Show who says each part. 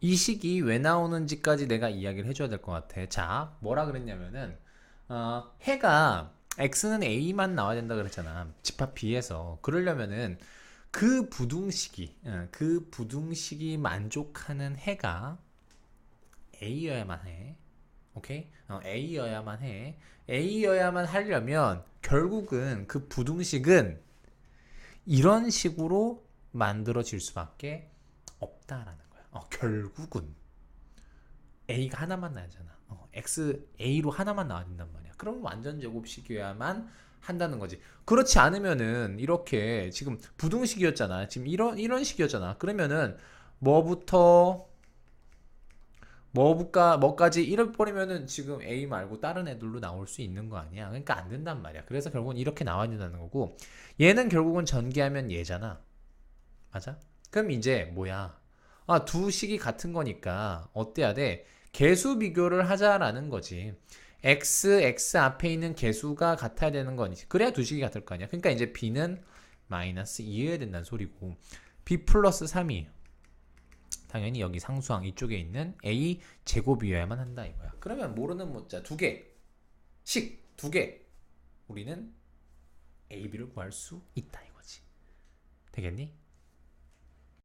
Speaker 1: 이 식이 왜 나오는지까지 내가 이야기를 해줘야 될 것 같아. 자, 뭐라 그랬냐면은 어, 해가 x는 a만 나와야 된다 그랬잖아. 집합 b에서 그러려면은 그 부등식이 어, 그 부등식이 만족하는 해가 a여야만 해. 오케이? 어, a여야만 해. a여야만 하려면 결국은 그 부등식은 이런 식으로 만들어질 수밖에 없다라는. 어, 결국은 a가 하나만 나잖아. 어, x a로 하나만 된단 말이야. 그럼 완전 제곱식이어야만 한다는 거지. 그렇지 않으면은 이렇게 지금 부등식이었잖아. 지금 이런 이런 식이었잖아. 그러면은 뭐부터 뭐부까 뭐까지 이래 버리면은 지금 A 말고 다른 애들로 나올 수 있는 거 아니야. 그러니까 안 된단 말이야. 그래서 결국은 이렇게 나와야 된다는 거고 얘는 결국은 전개하면 얘잖아. 맞아? 그럼 이제 뭐야? 아, 두 식이 같은 거니까 어때야 돼? 개수 비교를 하자라는 거지. x, x 앞에 있는 개수가 같아야 되는 거지. 그래야 두 식이 같을 거 아니야. 그러니까 이제 b는 마이너스 2여야 된다는 소리고 b 플러스 3이 당연히 여기 상수항 이쪽에 있는 a 제곱이어야만 한다 이거야. 그러면 모르는 문자 두 개, 식 두 개, 우리는 a, b를 구할 수 있다 이거지. 되겠니?